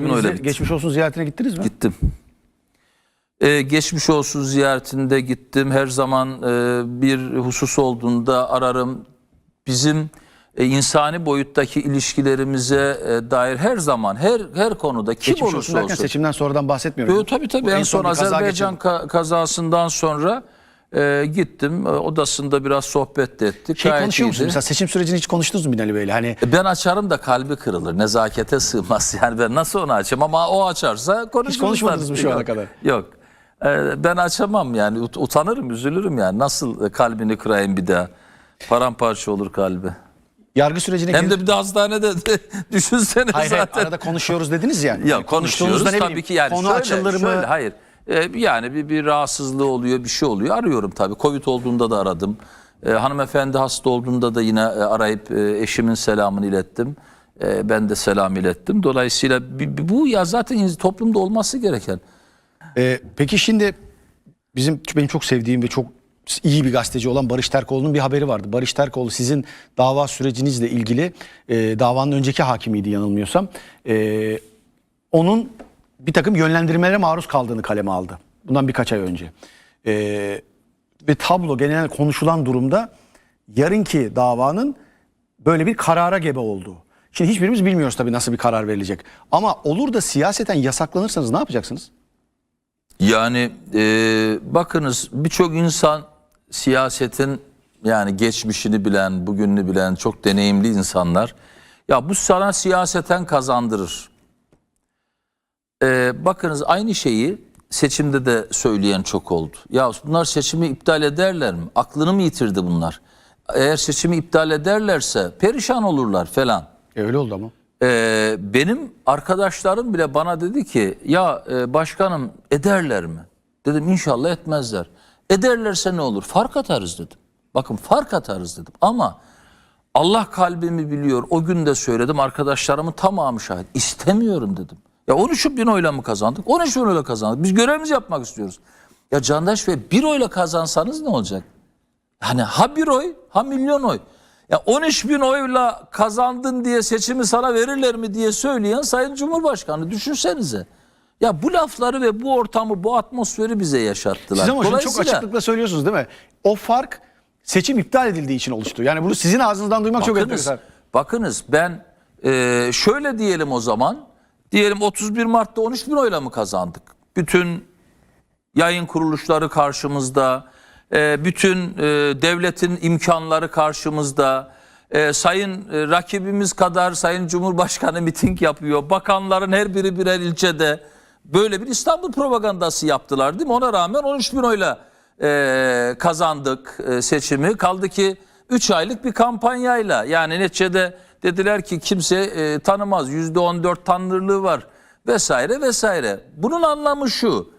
öyle Bize bitti. Geçmiş olsun ziyaretine gittiniz mi? Gittim. Ee, geçmiş olsun ziyaretinde gittim. Her zaman e, bir husus olduğunda ararım. Bizim e, insani boyuttaki ilişkilerimize e, dair her zaman her her konuda kim Geçmiş olsun olursa derken olsun. seçimden sonradan bahsetmiyorum. Yo, tabii tabii Bu en son kaza Azerbaycan geçirdi. ka- kazasından sonra e, gittim. E, odasında biraz sohbet de ettik. Şey Gayet konuşuyor musunuz? iyiydi. Mesela seçim sürecini hiç konuştunuz mu Binali Bey'le? Hani E, Ben açarım da kalbi kırılır. Nezakete sığmaz. Yani ben nasıl onu açayım ama o açarsa konuşuruz. konuşmadınız tabii. mı şu ana Yok, kadar? Yok. E, Ben açamam yani. Ut- Utanırım, üzülürüm yani. Nasıl kalbini kırayım bir daha? Paramparça olur kalbi. yargı sürecine Hem de bir de hastanede düşünsene Hayır, hayır, zaten. arada konuşuyoruz dediniz yani. Ya Yani konuşuyoruz ne tabii bileyim, ki yani konu şöyle, açılır mı? şöyle, hayır. Ee, yani bir, bir rahatsızlığı oluyor bir şey oluyor arıyorum tabii. Covid olduğunda da aradım. Ee, hanımefendi hasta olduğunda da yine e, arayıp e, eşimin selamını ilettim. Ben de selam ilettim. Dolayısıyla bu ya zaten toplumda olması gereken. Ee, peki şimdi bizim benim çok sevdiğim ve çok iyi bir gazeteci olan Barış Terkoğlu'nun bir haberi vardı. Barış Terkoğlu sizin dava sürecinizle ilgili e, davanın önceki hakimiydi yanılmıyorsam. E, onun bir takım yönlendirmelere maruz kaldığını kaleme aldı. Bundan birkaç ay önce. E, ve tablo genel konuşulan durumda yarınki davanın böyle bir karara gebe olduğu. Şimdi hiçbirimiz bilmiyoruz tabii nasıl bir karar verilecek. Ama olur da siyaseten yasaklanırsanız ne yapacaksınız? Yani e, bakınız birçok insan siyasetin yani geçmişini bilen, bugününü bilen çok deneyimli insanlar. Ya bu sana siyaseten kazandırır. E, bakınız aynı şeyi seçimde de söyleyen çok oldu. Ya bunlar seçimi iptal ederler mi? Aklını mı yitirdi bunlar? Eğer seçimi iptal ederlerse perişan olurlar falan. E, öyle oldu ama. Ee, benim arkadaşlarım bile bana dedi ki ya e, başkanım ederler mi? Dedim inşallah etmezler. Ederlerse ne olur? Fark atarız dedim. Bakın fark atarız dedim ama Allah kalbimi biliyor. O gün de söyledim arkadaşlarımın tamamı şahit. İstemiyorum dedim. Ya 13 bin oyla mı kazandık? 13 bin oyla kazandık. Biz görevimizi yapmak istiyoruz. Ya Candaş Bey bir oyla kazansanız ne olacak? Yani ha bir oy ha milyon oy. Ya 13 bin oyla kazandın diye seçimi sana verirler mi diye söyleyen Sayın Cumhurbaşkanı düşünsenize. Ya bu lafları ve bu ortamı bu atmosferi bize yaşattılar. Siz ama şunu çok açıklıkla söylüyorsunuz değil mi? O fark seçim iptal edildiği için oluştu. Yani bunu sizin ağzınızdan duymak çok Bakınız, enteresan. bakınız ben e, şöyle diyelim o zaman. Diyelim 31 Mart'ta 13 bin oyla mı kazandık? Bütün yayın kuruluşları karşımızda, e, bütün e, devletin imkanları karşımızda, e, sayın rakibimiz kadar sayın Cumhurbaşkanı miting yapıyor, bakanların her biri birer ilçede böyle bir İstanbul propagandası yaptılar değil mi? Ona rağmen 13 bin oyla kazandık seçimi. Kaldı ki 3 aylık bir kampanyayla yani neticede dediler ki kimse e, tanımaz %14 tanrılığı var vesaire vesaire. Bunun anlamı şu.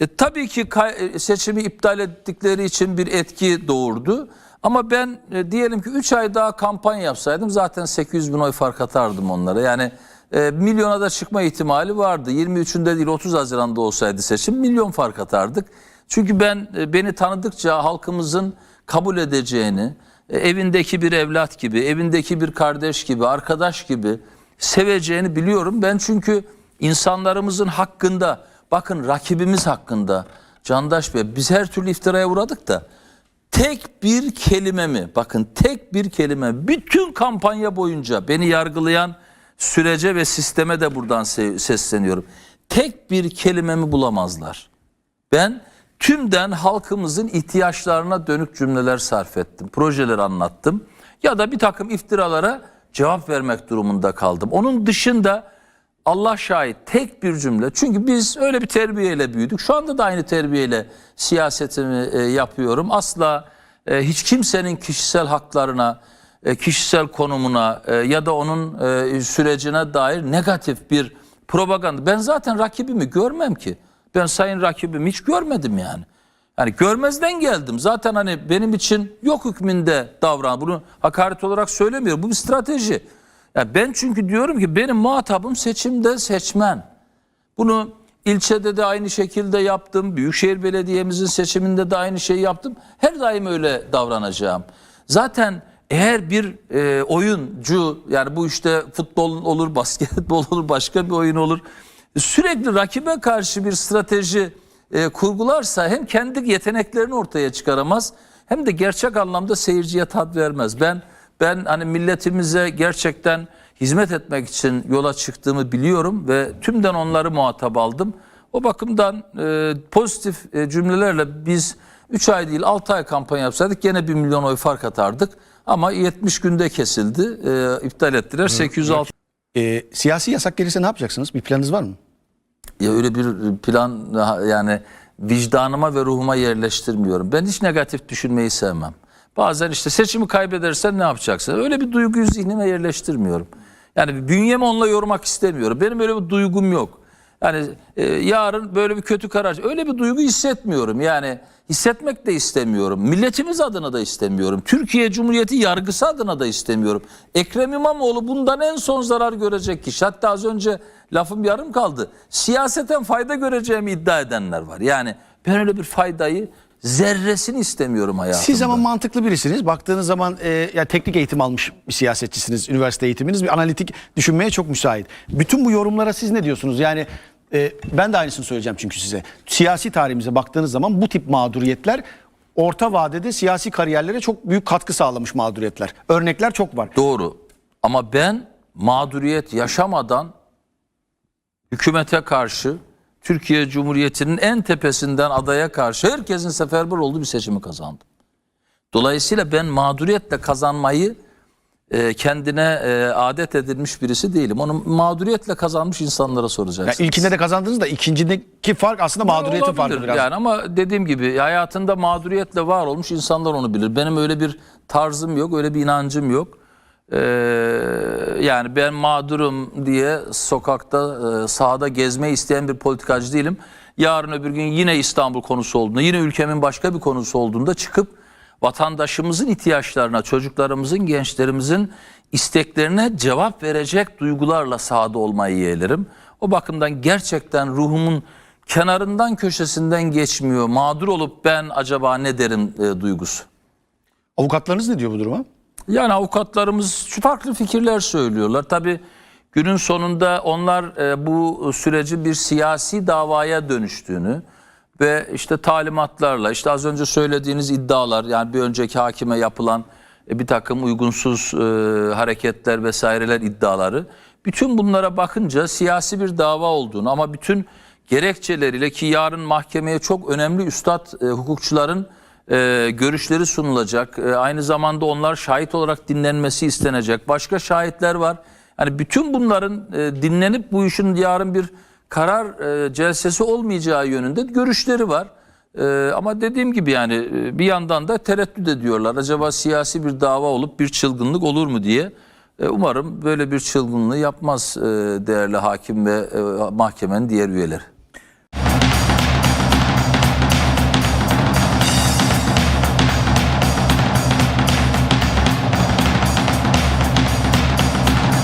E, tabii ki e, seçimi iptal ettikleri için bir etki doğurdu. Ama ben e, diyelim ki 3 ay daha kampanya yapsaydım zaten 800 bin oy fark atardım onlara. Yani e, milyona da çıkma ihtimali vardı. 23'ünde değil 30 Haziran'da olsaydı seçim milyon fark atardık. Çünkü ben e, beni tanıdıkça halkımızın kabul edeceğini, e, evindeki bir evlat gibi, evindeki bir kardeş gibi, arkadaş gibi seveceğini biliyorum. Ben çünkü insanlarımızın hakkında, bakın rakibimiz hakkında, Candaş Bey biz her türlü iftiraya uğradık da tek bir kelime mi, bakın tek bir kelime bütün kampanya boyunca beni yargılayan sürece ve sisteme de buradan se- sesleniyorum. Tek bir kelimemi bulamazlar. Ben tümden halkımızın ihtiyaçlarına dönük cümleler sarf ettim. Projeleri anlattım. Ya da bir takım iftiralara cevap vermek durumunda kaldım. Onun dışında Allah şahit tek bir cümle. Çünkü biz öyle bir terbiyeyle büyüdük. Şu anda da aynı terbiyeyle siyasetimi e, yapıyorum. Asla e, hiç kimsenin kişisel haklarına, e, kişisel konumuna e, ya da onun e, sürecine dair negatif bir propaganda. Ben zaten rakibimi görmem ki. Ben sayın rakibimi hiç görmedim yani. Yani görmezden geldim. Zaten hani benim için yok hükmünde davran. Bunu hakaret olarak söylemiyorum. Bu bir strateji. Yani ben çünkü diyorum ki benim muhatabım seçimde seçmen. Bunu ilçede de aynı şekilde yaptım. Büyükşehir Belediye'mizin seçiminde de aynı şeyi yaptım. Her daim öyle davranacağım. Zaten eğer bir e, oyuncu yani bu işte futbol olur, basketbol olur, başka bir oyun olur. Sürekli rakibe karşı bir strateji e, kurgularsa hem kendi yeteneklerini ortaya çıkaramaz hem de gerçek anlamda seyirciye tat vermez. Ben ben hani milletimize gerçekten hizmet etmek için yola çıktığımı biliyorum ve tümden onları muhatap aldım. O bakımdan e, pozitif e, cümlelerle biz 3 ay değil 6 ay kampanya yapsaydık gene 1 milyon oy fark atardık. Ama 70 günde kesildi. E, iptal ettiler. 806 E, siyasi yasak gelirse ne yapacaksınız? Bir planınız var mı? ya öyle bir plan yani vicdanıma ve ruhuma yerleştirmiyorum. Ben hiç negatif düşünmeyi sevmem. Bazen işte seçimi kaybedersen ne yapacaksın? Öyle bir duyguyu zihnime yerleştirmiyorum. Yani bünyemi onunla yormak istemiyorum. Benim öyle bir duygum yok. Yani e, yarın böyle bir kötü karar. Öyle bir duygu hissetmiyorum. Yani hissetmek de istemiyorum. Milletimiz adına da istemiyorum. Türkiye Cumhuriyeti yargısı adına da istemiyorum. Ekrem İmamoğlu bundan en son zarar görecek kişi. Hatta az önce lafım yarım kaldı. Siyaseten fayda göreceğimi iddia edenler var. Yani ben öyle bir faydayı zerresini istemiyorum hayatımda. Siz ama mantıklı birisiniz. Baktığınız zaman e, ya teknik eğitim almış bir siyasetçisiniz. Üniversite eğitiminiz bir analitik düşünmeye çok müsait. Bütün bu yorumlara siz ne diyorsunuz? Yani e, ben de aynısını söyleyeceğim çünkü size. Siyasi tarihimize baktığınız zaman bu tip mağduriyetler orta vadede siyasi kariyerlere çok büyük katkı sağlamış mağduriyetler. Örnekler çok var. Doğru. Ama ben mağduriyet yaşamadan hükümete karşı Türkiye Cumhuriyeti'nin en tepesinden adaya karşı herkesin seferber olduğu bir seçimi kazandım. Dolayısıyla ben mağduriyetle kazanmayı e, kendine e, adet edilmiş birisi değilim. Onu mağduriyetle kazanmış insanlara Yani soracaksınız. ilkinde de kazandınız da ikincideki fark aslında mağduriyetin farkı biraz. Yani ama dediğim gibi hayatında mağduriyetle var olmuş insanlar onu bilir. Benim öyle bir tarzım yok, öyle bir inancım yok. Ee, yani ben mağdurum diye sokakta e, sahada gezmeyi isteyen bir politikacı değilim. Yarın öbür gün yine İstanbul konusu olduğunda, yine ülkemin başka bir konusu olduğunda çıkıp vatandaşımızın ihtiyaçlarına, çocuklarımızın, gençlerimizin isteklerine cevap verecek duygularla sahada olmayı yeğlerim. O bakımdan gerçekten ruhumun kenarından köşesinden geçmiyor. Mağdur olup ben acaba ne derim e, duygusu. Avukatlarınız ne diyor bu duruma? Yani avukatlarımız farklı fikirler söylüyorlar. Tabii günün sonunda onlar e, bu süreci bir siyasi davaya dönüştüğünü ve işte talimatlarla işte az önce söylediğiniz iddialar yani bir önceki hakime yapılan e, bir takım uygunsuz e, hareketler vesaireler iddiaları bütün bunlara bakınca siyasi bir dava olduğunu ama bütün gerekçeleriyle ki yarın mahkemeye çok önemli üstad e, hukukçuların e, görüşleri sunulacak. E, aynı zamanda onlar şahit olarak dinlenmesi istenecek. Başka şahitler var. Yani bütün bunların e, dinlenip bu işin yarın bir karar e, celsesi olmayacağı yönünde görüşleri var. E, ama dediğim gibi yani e, bir yandan da tereddüt ediyorlar. Acaba siyasi bir dava olup bir çılgınlık olur mu diye. E, umarım böyle bir çılgınlığı yapmaz e, değerli hakim ve e, mahkemenin diğer üyeleri.